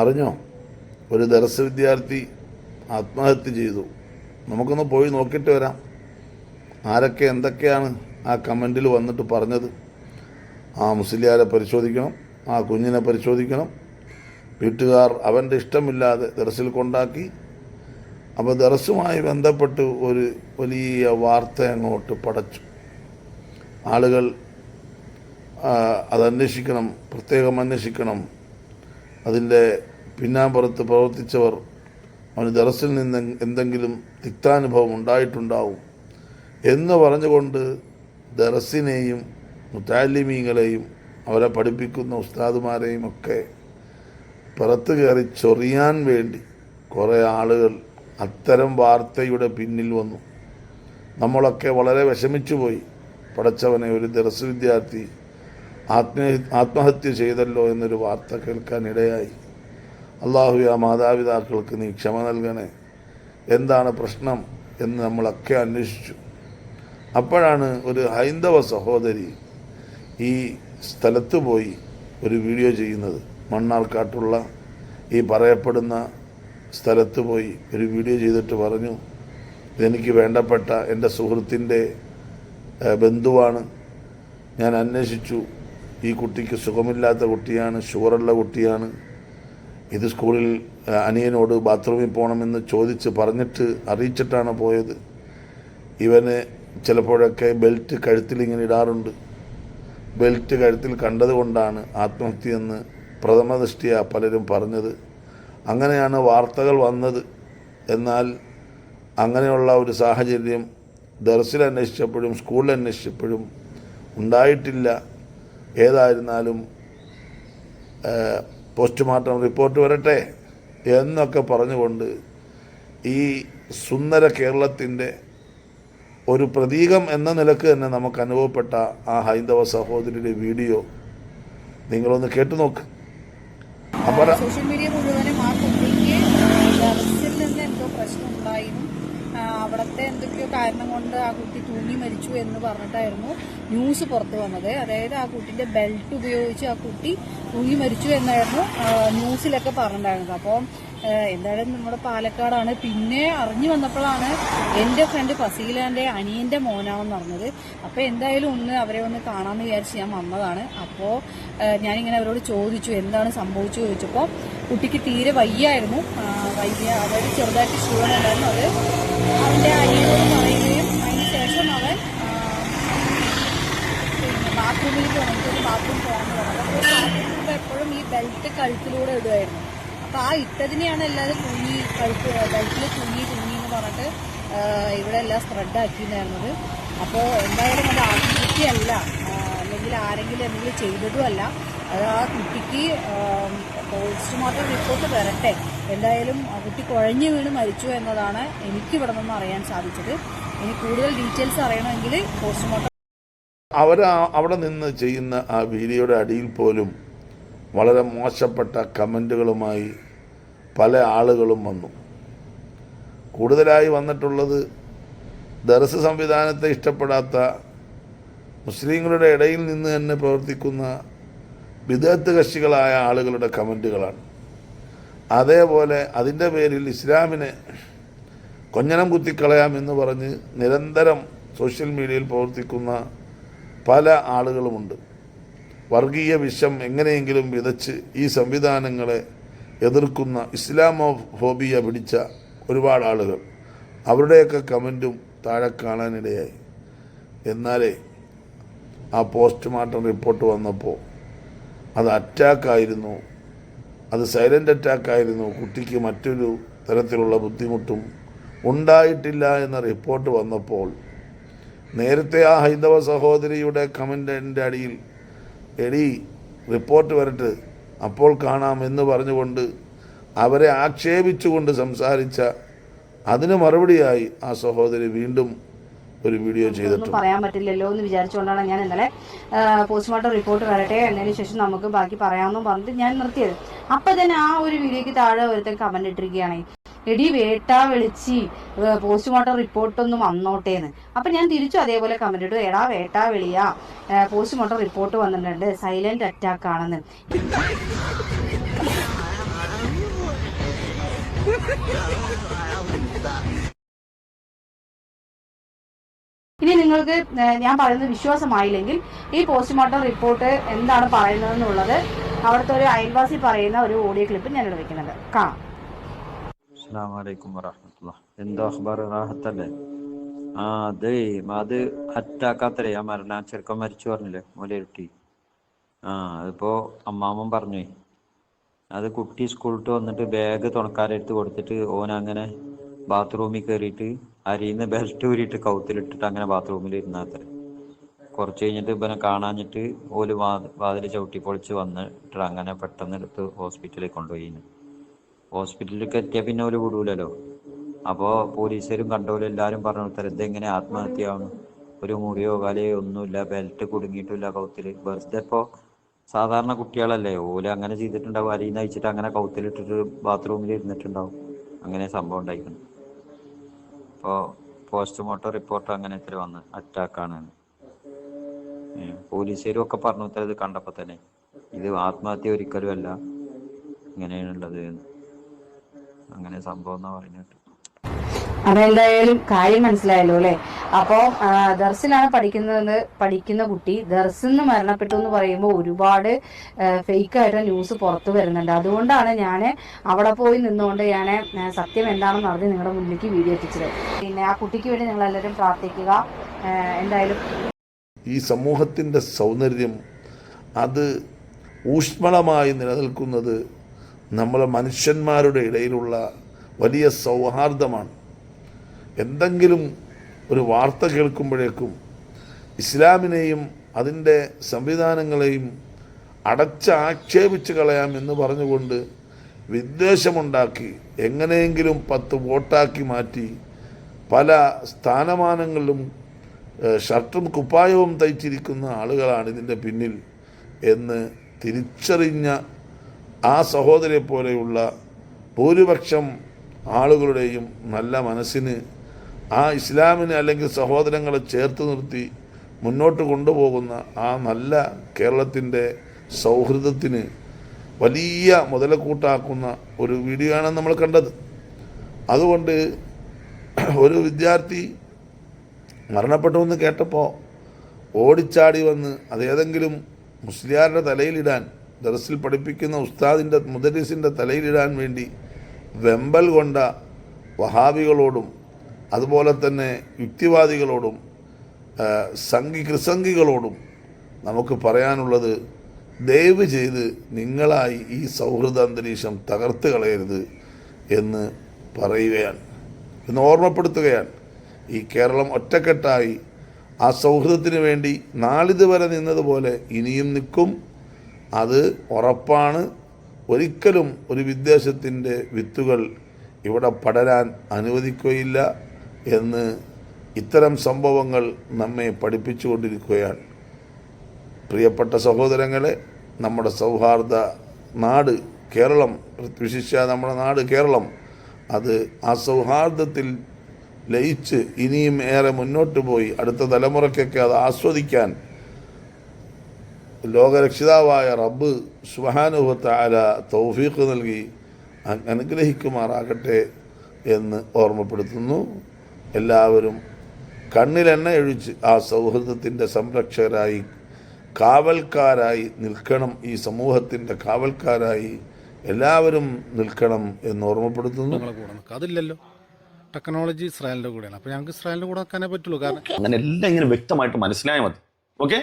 അറിഞ്ഞോ? ഒരു ദർശ വിദ്യാർത്ഥി ആത്മഹത്യ ചെയ്തു. നമുക്കൊന്ന് പോയി നോക്കിയിട്ട് വരാം. ആരൊക്കെ എന്തൊക്കെയാണ് ആ കമന്റിൽ വന്നിട്ട് പറഞ്ഞത്? ആ മുസ്ലിയാരെ പരിശോധിക്കണം ആ കുഞ്ഞിനെ പരിശോധിക്കണം. വീട്ടുകാർ അവന്റെ ഇഷ്ടമില്ലാതെ ദർസിൽ കൊണ്ടാക്കി. അപ്പോൾ ദർസുമായി ബന്ധപ്പെട്ട് ഒരു വലിയ വാർത്ത അങ്ങോട്ട് പടച്ചു. ആളുകൾ അതന്വേഷിക്കണം പ്രത്യേകം അന്വേഷിക്കണം. അതിന്റെ പിന്നാമ്പുറത്ത് പ്രവർത്തിച്ചവർ അവന് ദറസിൽ നിന്ന് എന്തെങ്കിലും തിക്താനുഭവം ഉണ്ടായിട്ടുണ്ടാവും എന്ന് പറഞ്ഞുകൊണ്ട് ദറസിനെയും മുത്താലിമീങ്ങളെയും അവരെ പഠിപ്പിക്കുന്ന ഉസ്താദുമാരെയും ഒക്കെ പുറത്ത് കയറി ചൊറിയാൻ വേണ്ടി കുറേ ആളുകൾ അത്തരം വാർത്തയുടെ പിന്നിൽ വന്നു. നമ്മളൊക്കെ വളരെ വിഷമിച്ചു പോയി. പഠിച്ചവനെ ഒരു ദർസ് വിദ്യാർത്ഥി ആത്മ ആത്മഹത്യ ചെയ്തല്ലോ എന്നൊരു വാർത്ത കേൾക്കാൻ ഇടയായി. അള്ളാഹു ആ മാതാപിതാക്കൾക്ക് നീ ക്ഷമ നൽകണേ. എന്താണ് പ്രശ്നം എന്ന് നമ്മളൊക്കെ അന്വേഷിച്ചു. അപ്പോഴാണ് ഒരു ഹൈന്ദവ സഹോദരി ഈ സ്ഥലത്ത് പോയി ഒരു വീഡിയോ ചെയ്യുന്നത്. മണ്ണാർക്കാട്ടുള്ള ഈ പറയപ്പെടുന്ന സ്ഥലത്ത് പോയി ഒരു വീഡിയോ ചെയ്തിട്ട് പറഞ്ഞു ഇതെനിക്ക് വേണ്ടപ്പെട്ട എന്റെ സുഹൃത്തിന്റെ ബന്ധുവാണ്. ഞാൻ അന്വേഷിച്ചു. ഈ കുട്ടിക്ക് സുഖമില്ലാത്ത കുട്ടിയാണ് ഷുഗറുള്ള കുട്ടിയാണ്. ഇത് സ്കൂളിൽ അനിയനോട് ബാത്റൂമിൽ പോകണമെന്ന് ചോദിച്ച് പറഞ്ഞിട്ട് അറിയിച്ചിട്ടാണ് പോയത്. ഇവന് ചിലപ്പോഴൊക്കെ ബെൽറ്റ് കഴുത്തിൽ ഇങ്ങനെ ഇടാറുണ്ട്. ബെൽറ്റ് കഴുത്തിൽ കണ്ടതുകൊണ്ടാണ് ആത്മഹത്യയെന്ന് പ്രഥമ ദൃഷ്ടിയ പലരും പറഞ്ഞത്. അങ്ങനെയാണ് വാർത്തകൾ വന്നത്. എന്നാൽ അങ്ങനെയുള്ള ഒരു സാഹചര്യം ദർസിൽ അന്വേഷിച്ചപ്പോഴും സ്കൂളിൽ അന്വേഷിച്ചപ്പോഴും ഉണ്ടായിട്ടില്ല. ഏതായിരുന്നാലും പോസ്റ്റ്മോർട്ടം റിപ്പോർട്ട് വരട്ടെ എന്നൊക്കെ പറഞ്ഞുകൊണ്ട് ഈ സുന്ദര കേരളത്തിന്റെ ഒരു പ്രതീകം എന്ന നിലയ്ക്ക് തന്നെ നമുക്ക് അനുഭവപ്പെട്ട ആ ഹൈന്ദവ സഹോദരിയുടെ വീഡിയോ നിങ്ങളൊന്ന് കേട്ടു നോക്ക്. അപ്പോൾ സോഷ്യൽ മീഡിയ അവിടുത്തെ എന്തൊക്കെയോ കാരണം കൊണ്ട് ആ കുട്ടി തൂങ്ങി മരിച്ചു എന്ന് പറഞ്ഞിട്ടായിരുന്നു. ന്യൂസ് പുറത്തു വന്നത്. അതായത് ആ കുട്ടിന്റെ ബെൽറ്റ് ഉപയോഗിച്ച് ആ കുട്ടി തൂങ്ങി മരിച്ചു എന്നായിരുന്നു ന്യൂസിലൊക്കെ പറഞ്ഞിട്ടുണ്ടായിരുന്നത്. അപ്പോൾ എന്തായാലും നമ്മുടെ പാലക്കാടാണ്. പിന്നെ അറിഞ്ഞു വന്നപ്പോഴാണ് എന്റെ ഫ്രണ്ട് ഫസീലാന്റെ അനിയന്റെ മോനാണെന്ന് പറഞ്ഞത് അപ്പോൾ എന്തായാലും ഒന്ന് അവരെ ഒന്ന് കാണാമെന്ന് വിചാരിച്ച് ഞാൻ വന്നതാണ്. അപ്പോൾ ഞാനിങ്ങനെ അവരോട് ചോദിച്ചു എന്താണ് സംഭവിച്ചു ചോദിച്ചപ്പോൾ കുട്ടിക്ക് തീരെ വയ്യായിരുന്നു. വയ്യ അതായത് ചെറുതായിട്ട് ക്ഷീണമുണ്ടായിരുന്നു. അത് അവന്റെ അനിയനോട് പറയുകയും അതിന് ശേഷം അവൻ ആ, പിന്നെ ബാത്റൂമിൽ പോകണം എനിക്കൊരു ബാത്റൂം പോകണമെന്ന് പറഞ്ഞു അപ്പോൾ ബാത്റൂമിൽ എപ്പോഴും ഈ ബെൽറ്റ് കഴുത്തിലൂടെ ഇടുമായിരുന്നു അപ്പൊ ആ ഇട്ടതിനെയാണ് എല്ലാവരും തുങ്ങി കഴുത്ത് കഴുത്തിൽ തുങ്ങി തുങ്ങി എന്ന് പറഞ്ഞിട്ട് ഇവിടെ എല്ലാം സ്പ്രെഡ് ആക്കിയിരുന്നത് അപ്പോൾ എന്തായാലും അത് ആത്മഹത്യയല്ല അല്ലെങ്കിൽ ആരെങ്കിലും എന്തെങ്കിലും ചെയ്തതും അല്ല. അത് ആ കുട്ടിക്ക് പോസ്റ്റ്മോർട്ടം റിപ്പോർട്ട് വരട്ടെ. എന്തായാലും കുട്ടി കുഴഞ്ഞു വീണ് മരിച്ചു എന്നതാണ് എനിക്ക് ഇവിടെ നിന്ന് അറിയാൻ സാധിച്ചത്. ഇനി കൂടുതൽ ഡീറ്റെയിൽസ് അറിയണമെങ്കിൽ പോസ്റ്റ്മോർട്ടം അവർ അവിടെ നിന്ന് ചെയ്യുന്ന ആ വീഡിയോയുടെ അടിയിൽ പോലും വളരെ മോശപ്പെട്ട കമന്റുകളുമായി പല ആളുകളും വന്നു. കൂടുതലായി വന്നിട്ടുള്ളത് ദർസ് സംവിധാനത്തെ ഇഷ്ടപ്പെടാത്ത മുസ്ലിങ്ങളുടെ ഇടയിൽ നിന്ന് തന്നെ പ്രവർത്തിക്കുന്ന വിദഗ്ധ കക്ഷികളായ ആളുകളുടെ കമന്റുകളാണ് അതേപോലെ അതിന്റെ പേരിൽ ഇസ്ലാമിനെ കൊഞ്ഞനം കുത്തിക്കളയാമെന്ന് പറഞ്ഞ് നിരന്തരം സോഷ്യൽ മീഡിയയിൽ പ്രവർത്തിക്കുന്ന പല ആളുകളുമുണ്ട്. വർഗീയ വിഷം എങ്ങനെയെങ്കിലും വിതച്ച് ഈ സംവിധാനങ്ങളെ എതിർക്കുന്ന ഇസ്ലാമോ ഇസ്ലാമോഫോബിയ പിടിച്ച ഒരുപാട് ആളുകൾ അവരുടെയൊക്കെ കമന്റും താഴെ കാണാനിടയായി. എന്നാലേ ആ പോസ്റ്റ്മോർട്ടം റിപ്പോർട്ട് വന്നപ്പോൾ അത് അറ്റാക്കായിരുന്നു അത് സൈലന്റ് അറ്റാക്കായിരുന്നു കുട്ടിക്ക് മറ്റൊരു തരത്തിലുള്ള ബുദ്ധിമുട്ടും ഉണ്ടായിട്ടില്ല എന്ന റിപ്പോർട്ട് വന്നപ്പോൾ നേരത്തെ ആ ഹൈന്ദവ സഹോദരിയുടെ കമന്റിന്റെ അടിയിൽ എടി റിപ്പോർട്ട് വരട്ട്. അപ്പോൾ കാണാം എന്ന് പറഞ്ഞുകൊണ്ട് അവരെ ആക്ഷേപിച്ചുകൊണ്ട് സംസാരിച്ച അതിന് മറുപടിയായി ആ സഹോദരി വീണ്ടും ഒരു വീഡിയോ ചെയ്തിട്ടുണ്ട്. പറയാൻ പറ്റില്ലല്ലോ എന്ന് വിചാരിച്ചുകൊണ്ടാണ് ഞാൻ ഇന്നലെ പോസ്റ്റ്മോർട്ടം റിപ്പോർട്ട് വരട്ടെ എന്നതിന് ശേഷം നമുക്ക് ബാക്കി പറയാമെന്നും പറഞ്ഞിട്ട് ഞാൻ നിർത്തിയത്. അപ്പൊ തന്നെ ആ ഒരു വീഡിയോക്ക് താഴെ ഒരുത്തൻ കമന്റ് ഇട്ടിരിക്കുകയാണ്. എടി വേട്ടാ വിളിച്ചി. പോസ്റ്റ്മോർട്ടം റിപ്പോർട്ടൊന്നും വന്നോട്ടേന്ന്. അപ്പൊ ഞാൻ തിരിച്ചു അതേപോലെ കമന്റ് ഇട്ടു. എടാ വേട്ടാ വിളിയാ. പോസ്റ്റ്മോർട്ടം റിപ്പോർട്ട് വന്നിട്ടുണ്ട്. സൈലന്റ് അറ്റാക്ക് ആണെന്ന്. ഇനി നിങ്ങൾക്ക് ഞാൻ പറയുന്നത് വിശ്വാസമായില്ലെങ്കിൽ ഈ പോസ്റ്റ്മോർട്ടം റിപ്പോർട്ട് എന്താണ് പറയുന്നതെന്നുള്ളത് അവിടുത്തെ ഒരു അയൽവാസി പറയുന്ന ഒരു ഓഡിയോ ക്ലിപ്പ് ഞാനിവിടെ വെക്കുന്നുണ്ട് കാണാം. അസ്സാം വലൈക്കും എന്തോ അഖ്ബാർ റാഹത്തല്ലേ? ആ അതെ അത് അറ്റാക്കാത്തരേ ആ മരണ ചെറുക്കൻ മരിച്ചു പറഞ്ഞില്ലേ മൂലയിരുട്ടി. ആ അതിപ്പോ അമ്മാമൻ പറഞ്ഞു അത് കുട്ടി സ്കൂളിട്ട് വന്നിട്ട് ബാഗ് തുണക്കാരെടുത്ത് കൊടുത്തിട്ട് ഓൻ അങ്ങനെ ബാത്റൂമിൽ കയറിയിട്ട് അരിയുന്ന ബെൽറ്റ് ഊരിയിട്ട് കൗത്തിലിട്ടിട്ട് അങ്ങനെ ബാത്റൂമിൽ ഇരുന്നാത്ര കുറച്ച് കഴിഞ്ഞിട്ട് ഇവനെ കാണാഞ്ഞിട്ട് ഓൽ വാതിൽ ചവിട്ടി പൊളിച്ച് വന്നിട്ട് അങ്ങനെ പെട്ടെന്ന് എടുത്ത് ഹോസ്പിറ്റലിൽ കൊണ്ടുപോയി ഹോസ്പിറ്റലിലേക്ക് എത്തിയാൽ പിന്നെ ഓൽ വിടൂലല്ലോ. അപ്പോൾ പോലീസുകാരും കണ്ടോലും എല്ലാവരും പറഞ്ഞു തരും ഇതെങ്ങനെ ആത്മഹത്യയാണ് ഒരു മുറിയോ കലയോ ഒന്നുമില്ല ബെൽറ്റ് കുടുങ്ങിയിട്ടില്ല കൗത്തിൽ. ബർത്ത്ഡേ ഇപ്പോൾ സാധാരണ കുട്ടികളല്ലേ ഓല അങ്ങനെ ചെയ്തിട്ടുണ്ടാവും. അരിയിൽ നിന്ന് അയച്ചിട്ട് അങ്ങനെ കൗത്തിലിട്ടിട്ട് ബാത്റൂമിൽ ഇരുന്നിട്ടുണ്ടാവും. അങ്ങനെ സംഭവം ഉണ്ടായിരിക്കണം അപ്പോ പോസ്റ്റ്മോർട്ടം റിപ്പോർട്ട് അങ്ങനെ ഇത്ര വന്ന് അറ്റാക്കാണ് പോലീസുകാരും ഒക്കെ പറഞ്ഞു ഇത്ര ഇത് കണ്ടപ്പോൾ തന്നെ ഇത് ആത്മഹത്യ ഒരിക്കലും അല്ല. ഇങ്ങനെയാണുള്ളത് എന്ന്. അങ്ങനെ സംഭവം എന്നാ അതെന്തായാലും കാര്യം മനസ്സിലായല്ലോ അല്ലെ? അപ്പോ ദർസിലാണ് പഠിക്കുന്നത് പഠിക്കുന്ന കുട്ടി ദർസിന്ന് മരണപ്പെട്ടു എന്ന് പറയുമ്പോൾ ഒരുപാട് ഫേക്ക് ആയിട്ട് ന്യൂസ് പുറത്തു വരുന്നുണ്ട്. അതുകൊണ്ടാണ് ഞാൻ അവിടെ പോയി നിന്നുകൊണ്ട് ഞാൻ സത്യം എന്താണെന്ന് അറിഞ്ഞ് നിങ്ങളുടെ മുന്നിലേക്ക് വീഡിയോ എത്തിച്ചത്. പിന്നെ ആ കുട്ടിക്ക് വേണ്ടി നിങ്ങൾ എല്ലാവരും പ്രാർത്ഥിക്കുക എന്തായാലും ഈ സമൂഹത്തിന്റെ സൗന്ദര്യം അത് ഊഷ്മളമായി നിലനിൽക്കുന്നത് നമ്മളെ മനുഷ്യന്മാരുടെ ഇടയിലുള്ള വലിയ സൗഹാർദ്ദമാണ്. എന്തെങ്കിലും ഒരു വാർത്ത കേൾക്കുമ്പോഴേക്കും ഇസ്ലാമിനെയും അതിന്റെ സംവിധാനങ്ങളെയും അടച്ച് ആക്ഷേപിച്ച് കളയാം എന്ന് പറഞ്ഞുകൊണ്ട് വിദ്വേഷമുണ്ടാക്കി എങ്ങനെയെങ്കിലും പത്ത് വോട്ടാക്കി മാറ്റി പല സ്ഥാനമാനങ്ങളിലും ഷർട്ടും കുപ്പായവും തയ്ച്ചിരിക്കുന്ന ആളുകളാണ് ഇതിന്റെ പിന്നിൽ എന്ന് തിരിച്ചറിഞ്ഞ ആ സഹോദരെ പോലെയുള്ള ഭൂരിപക്ഷം ആളുകളുടെയും നല്ല മനസ്സിന് ആ ഇസ്ലാമിനെ അല്ലെങ്കിൽ സഹോദരങ്ങളെ ചേർത്ത് നിർത്തി മുന്നോട്ട് കൊണ്ടുപോകുന്ന ആ നല്ല കേരളത്തിന്റെ സൗഹൃദത്തിന് വലിയ മുതലക്കൂട്ടാക്കുന്ന ഒരു വീഡിയോ ആണ് നമ്മൾ കണ്ടത്. അതുകൊണ്ട് ഒരു വിദ്യാർത്ഥി മരണപ്പെട്ടു എന്ന് കേട്ടപ്പോൾ ഓടിച്ചാടി വന്ന് അതേതെങ്കിലും മുസ്ലിയാരുടെ തലയിലിടാൻ ദർസിൽ പഠിപ്പിക്കുന്ന ഉസ്താദിന്റെ മുദരിസിന്റെ തലയിലിടാൻ വേണ്ടി വെമ്പൽ കൊണ്ട വഹാബികളോടും അതുപോലെ തന്നെ യുക്തിവാദികളോടും സംഘി കൃസംഗികളോടും നമുക്ക് പറയാനുള്ളത് ദയവ് ചെയ്ത് നിങ്ങളായി ഈ സൗഹൃദ അന്തരീക്ഷം തകർത്ത് കളയരുത് എന്ന് പറയുകയാണ്. എന്ന് ഓർമ്മപ്പെടുത്തുകയാണ്. ഈ കേരളം ഒറ്റക്കെട്ടായി ആ സൗഹൃദത്തിന് വേണ്ടി നാളിതുവരെ നിന്നതുപോലെ ഇനിയും നിൽക്കും. അത് ഉറപ്പാണ്. ഒരിക്കലും ഒരു വിദ്വേഷത്തിന്റെ വിത്തുകൾ ഇവിടെ പടരാൻ അനുവദിക്കുകയില്ല എന്ന് ഇത്തരം സംഭവങ്ങൾ നമ്മെ പഠിപ്പിച്ചുകൊണ്ടിരിക്കുകയാണ്. പ്രിയപ്പെട്ട സഹോദരങ്ങളെ നമ്മുടെ സൗഹാർദ്ദ നാട് കേരളം വിശിഷ്യ നമ്മുടെ നാട് കേരളം അത് ആ സൗഹാർദ്ദത്തിൽ ലയിച്ച് ഇനിയും ഏറെ മുന്നോട്ട് പോയി അടുത്ത തലമുറയ്ക്കൊക്കെ അത് ആസ്വദിക്കാൻ ലോകരക്ഷിതാവായ റബ്ബ് സുഹാനുഭത്താല തൗഫീഖ് നൽകി അനുഗ്രഹിക്കുമാറാകട്ടെ എന്ന് ഓർമ്മപ്പെടുത്തുന്നു. എല്ലാവരും കണ്ണിലെണ്ണ ഒഴിച്ച് ആ സൗഹൃദത്തിന്റെ സംരക്ഷകരായി കാവൽക്കാരായി നിൽക്കണം. ഈ സമൂഹത്തിന്റെ കാവൽക്കാരായി എല്ലാവരും നിൽക്കണം എന്ന് ഓർമ്മപ്പെടുത്തുന്നു. അതില്ലല്ലോ. ടെക്നോളജി ഇസ്രായേലിന്റെ കൂടെയാണ്. അപ്പോൾ ഞങ്ങൾക്ക് ഇസ്രായേലിന്റെ കൂടെ വെക്കാനേ പറ്റുള്ളൂ. കാരണം അങ്ങനെ എല്ലാം ഇങ്ങനെ വ്യക്തമായിട്ട് മനസ്സിലായാൽ മതി. ഓക്കെ?